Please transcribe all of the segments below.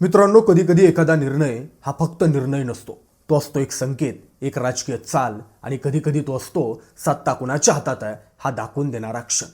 मित्रांनो कधी कधी एखादा निर्णय हा फक्त निर्णय नसतो. तो असतो एक संकेत एक राजकीय चाल आणि कधी कधी तो असतो सत्ता कुणाच्या हातात आहे हा दाखवून देणारा क्षण.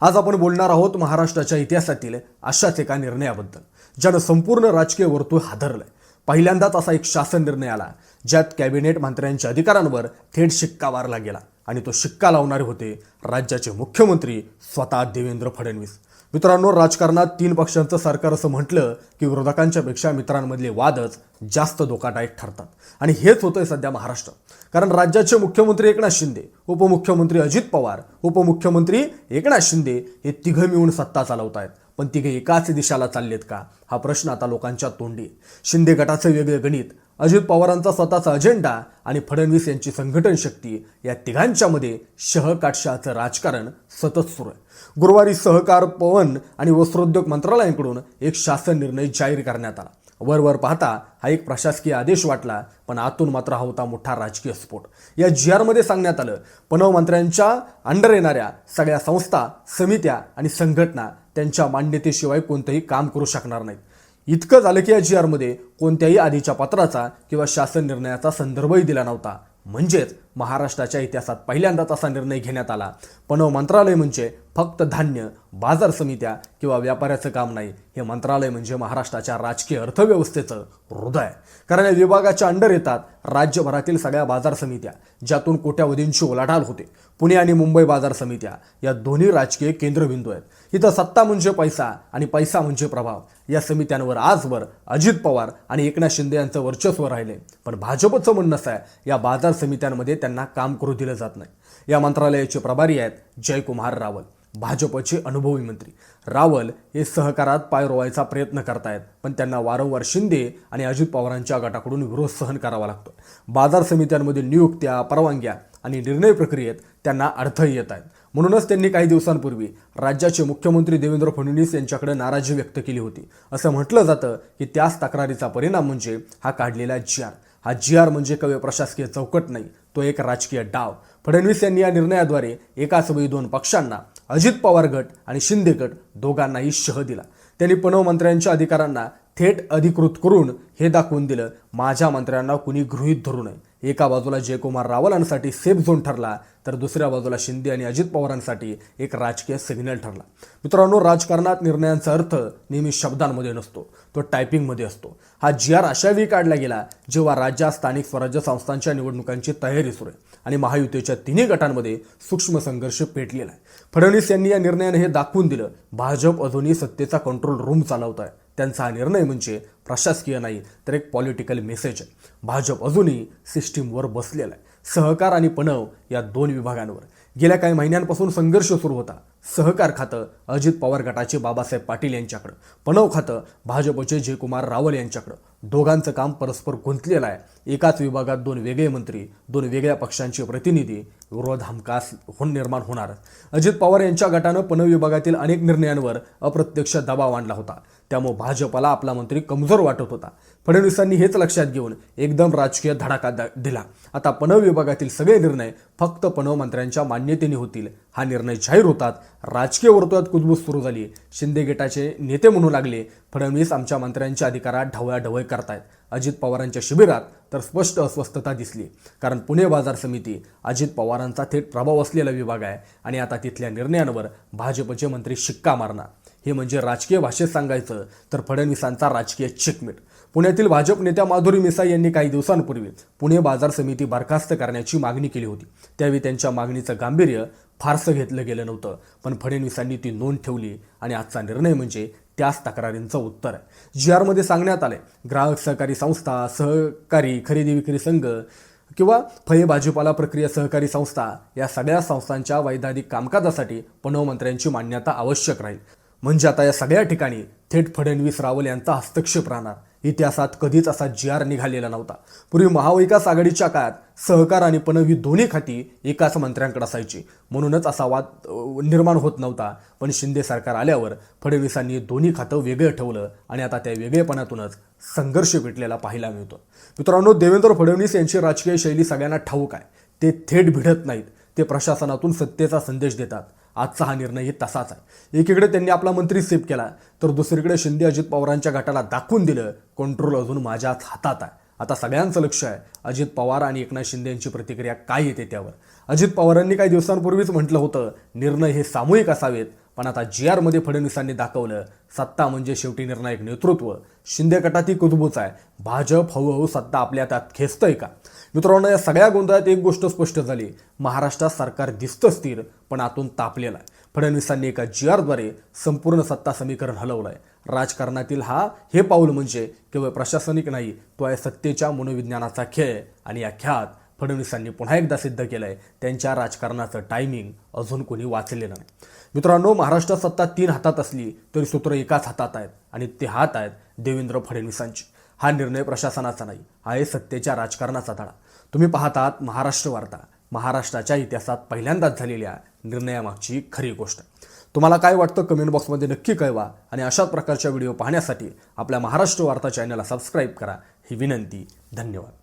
आज आपण बोलणार आहोत महाराष्ट्राच्या इतिहासातील अशाच एका निर्णयाबद्दल ज्यानं संपूर्ण राजकीय वर्तुळ हादरलंय. पहिल्यांदाच असा एक शासन निर्णय आला ज्यात कॅबिनेट मंत्र्यांच्या अधिकारांवर थेट शिक्का मारला गेला आणि तो शिक्का लावणारे होते राज्याचे मुख्यमंत्री स्वतः देवेंद्र फडणवीस. मित्रांनो राजकारणात तीन पक्षांचं सरकार असं म्हटलं की विरोधकांच्या पेक्षा मित्रांमधले वादच जास्त धोकादायक ठरतात. आणि हेच होतंय सध्या महाराष्ट्र. कारण राज्याचे मुख्यमंत्री एकनाथ शिंदे उपमुख्यमंत्री अजित पवार उपमुख्यमंत्री एकनाथ शिंदे हे तिघं मिळून सत्ता चालवत आहेत पण तिघे एकाच दिशाला चाललेत का? हा प्रश्न आता लोकांच्या तोंडी. शिंदे गटाचं वेगळे गणित अजित पवारांचा स्वतःचा अजेंडा आणि फडणवीस यांची संघटन शक्ती या तिघांच्यामध्ये शहकाटशाचं राजकारण सतत सुरू आहे. गुरुवारी सहकार पवन आणि वस्त्रोद्योग मंत्रालयाकडून एक शासन निर्णय जाहीर करण्यात आला. वरवर पाहता हा एक प्रशासकीय आदेश वाटला पण आतून मात्र हा होता मोठा राजकीय स्फोट. या जी आरमध्ये सांगण्यात आलं पनव मंत्र्यांच्या अंडर येणाऱ्या सगळ्या संस्था समित्या आणि संघटना त्यांच्या मान्यतेशिवाय कोणतंही काम करू शकणार नाहीत. इतकं झालं की या जी आरमध्ये कोणत्याही आधीच्या पत्राचा किंवा शासन निर्णयाचा संदर्भही दिला नव्हता. म्हणजेच महाराष्ट्राच्या इतिहासात पहिल्यांदाच असा निर्णय घेण्यात आला. पण हो, मंत्रालय म्हणजे फक्त धान्य बाजार समित्या किंवा व्यापाऱ्याचं काम नाही. हे मंत्रालय म्हणजे महाराष्ट्राच्या राजकीय अर्थव्यवस्थेचं हृदय कारण या विभागाच्या अंडर येतात राज्यभरातील सगळ्या बाजार समित्या ज्यातून कोट्यावधींची ओलाढाल होते. पुणे आणि मुंबई बाजार समित्या या दोन्ही राजकीय केंद्रबिंदू आहेत. इथं सत्ता म्हणजे पैसा आणि पैसा म्हणजे प्रभाव. या समित्यांवर आजवर अजित पवार आणि एकनाथ शिंदे यांचं वर्चस्व राहिले. पण भाजपचं म्हणणं असं आहे या बाजार समित्यांमध्ये त्यांना काम करू दिलं जात नाही. या मंत्रालयाचे प्रभारी आहेत जयकुमार रावल भाजपचे अनुभवी मंत्री. रावल हे सहकारात पाय रोवायचा प्रयत्न करतायत पण त्यांना वारंवार शिंदे आणि अजित पवारांच्या गटाकडून विरोध सहन करावा लागतो बाजार समित्यांमधील नियुक्त्या परवानग्या आणि निर्णय प्रक्रियेत त्यांना अडथळे येत आहेत. म्हणूनच त्यांनी काही दिवसांपूर्वी राज्याचे मुख्यमंत्री देवेंद्र फडणवीस यांच्याकडे नाराजी व्यक्त केली होती. असं म्हटलं जातं की त्याच तक्रारीचा परिणाम म्हणजे हा काढलेला जी आर. हा जी आर म्हणजे कवे प्रशासकीय चौकट नाही तो एक राजकीय डाव. फडणवीस यांनी या निर्णयाद्वारे एकाच वेळी दोन पक्षांना अजित पवार गट आणि शिंदे गट दोघांनाही शह दिला. त्यांनी पनव मंत्र्यांच्या अधिकारांना थेट अधिकृत करून हे दाखवून दिलं माझ्या मंत्र्यांना कुणी गृहीत धरू नये. एका बाजूला जयकुमार रावलांसाठी सेफ झोन ठरला तर दुसऱ्या बाजूला शिंदे आणि अजित पवारांसाठी एक राजकीय सिग्नल ठरला. मित्रांनो राजकारणात निर्णयांचा अर्थ नेहमी शब्दांमध्ये नसतो तो टायपिंगमध्ये असतो. हा जी आर अशा वेळी काढला गेला जेव्हा राज्यात स्थानिक स्वराज्य संस्थांच्या निवडणुकांची तयारी सुरू आहे आणि महायुतीच्या तिन्ही गटांमध्ये सूक्ष्म संघर्ष पेटलेला आहे. फडणवीस यांनी या निर्णयाने हे दाखवून दिलं भाजप अजूनही सत्तेचा कंट्रोल रूम चालवत आहे त्यांचा हा निर्णय म्हणजे प्रशासकीय नाही तर एक पॉलिटिकल मेसेज आहे भाजप अजूनही सिस्टीमवर बसलेला आहे. सहकार आणि पणव या दोन विभागांवर. गेल्या काही महिन्यांपासून संघर्ष सुरू होता. सहकार खातं अजित पवार गटाचे बाबासाहेब पाटील यांच्याकडं. पणव खातं भाजपचे जयकुमार रावल यांच्याकडं. दोघांचं काम परस्पर गुंतलेलं आहे. एकाच विभागात दोन वेगळे मंत्री दोन वेगळ्या पक्षांचे प्रतिनिधी विरोध हमखास होऊन निर्माण होणार. अजित पवार यांच्या गटानं पणव विभागातील अनेक निर्णयांवर अप्रत्यक्ष दबाव आणला होता. त्यामुळे भाजपला आपला मंत्री कमजोर वाटत होता. फडणवीसांनी हेच लक्षात घेऊन एकदम राजकीय धडाका द- दिला. आता पणव विभागातील सगळे निर्णय फक्त पणव मंत्र्यांच्या मान्यतेने होतील. हा निर्णय जाहीर होतात राजकीय वर्तुळात कुजबूज सुरू झाली. शिंदे गटाचे नेते म्हणू लागले फडणवीस आमच्या मंत्र्यांच्या अधिकारात ढवळाढवळ करतायत. अजित पवारांच्या शिबिरात तर स्पष्ट अस्वस्थता दिसली. कारण पुणे बाजार समिती अजित पवारांचा थेट प्रभाव असलेला विभाग आहे आणि आता तिथल्या निर्णयांवर भाजपचे मंत्री शिक्का मारणार. हे म्हणजे राजकीय भाषेत सांगायचं तर फडणवीसांचा राजकीय चिकमिट. पुण्यातील भाजप नेत्या माधुरी मिसाई यांनी काही दिवसांपूर्वी पुणे बाजार समिती बरखास्त करण्याची मागणी केली होती. त्यावेळी त्यांच्या मागणीचं गांभीर्य फारसं घेतलं गेलं नव्हतं. पण फडणवीसांनी ती नोंद ठेवली आणि आजचा निर्णय म्हणजे त्याच तक्रारींचं उत्तर. आहे जी आरमध्ये सांगण्यात आलंय ग्राहक सहकारी संस्था सहकारी खरेदी विक्री संघ किंवा फळे भाजीपाला प्रक्रिया सहकारी संस्था या सगळ्या संस्थांच्या वैधानिक कामकाजासाठी पणवमंत्र्यांची मान्यता आवश्यक राहील. म्हणजे आता या सगळ्या ठिकाणी थेट फडणवीस रावल यांचा हस्तक्षेप राहणार. इतिहासात कधीच असा जी आर निघालेला नव्हता. पूर्वी महाविकास आघाडीच्या काळात सहकार आणि पणवी दोन्ही खाती एकाच मंत्र्यांकडे असायची. म्हणूनच असा वाद निर्माण होत नव्हता. पण शिंदे सरकार आल्यावर फडणवीसांनी दोन्ही खातं वेगळं ठेवलं आणि आता त्या वेगळेपणातूनच संघर्ष पेटलेला पाहायला मिळतो. मित्रांनो देवेंद्र फडणवीस यांची राजकीय शैली सगळ्यांना ठाऊक आहे. ते थेट भिडत नाहीत. ते प्रशासनातून सत्तेचा संदेश देतात. आजचा हा निर्णयही तसाच आहे. एकीकडे त्यांनी आपला मंत्री सेफ केला तर दुसरीकडे शिंदे अजित पवारांच्या गटाला दाखवून दिलं कंट्रोल अजून माझ्याच हातात आहे. आता सगळ्यांचं लक्ष आहे अजित पवार आणि एकनाथ शिंदे यांची प्रतिक्रिया काय येते त्यावर? अजित पवारांनी काही दिवसांपूर्वीच म्हटलं होतं निर्णय हे सामूहिक असावेत पण आता जी आरमध्ये फडणवीसांनी दाखवलं सत्ता म्हणजे शेवटी निर्णायक नेतृत्व. शिंदे गटाती कुतबूच आहे. भाजप हळूहळू सत्ता आपल्या त्यात खेचतंय का? मित्रांनो या सगळ्या गोंधळात एक गोष्ट स्पष्ट झाली. महाराष्ट्रात सरकार दिसतं स्थिर पण आतून तापलेलं आहे. फडणवीसांनी एका जी आरद्वारे संपूर्ण सत्ता समीकरण हलवलं आहे राजकारणातील हा हे पाऊल म्हणजे केवळ प्रशासनिक नाही तो आहे सत्तेच्या मनोविज्ञानाचा खेळ. आणि या खेळात फडणवीसांनी पुन्हा एकदा सिद्ध केलं आहे त्यांच्या राजकारणाचं टायमिंग अजून कोणी वाचलेलं नाही. मित्रांनो महाराष्ट्रात सत्ता तीन हातात असली तरी सूत्र एकाच हातात आहेत आणि ते हात आहेत देवेंद्र फडणवीसांचे. हा निर्णय प्रशासनाचा नाही हा आहे सत्तेच्या राजकारणाचा धडा. तुम्ही पाहतात महाराष्ट्र वार्ता. महाराष्ट्राच्या इतिहासात पहिल्यांदाच झालेल्या निर्णयामागची खरी गोष्ट. तुम्हाला काय वाटतं कमेंट बॉक्समध्ये नक्की कळवा आणि अशाच प्रकारच्या व्हिडिओ पाहण्यासाठी आपल्या महाराष्ट्र वार्ता चॅनलला सबस्क्राईब करा. ही विनंती धन्यवाद.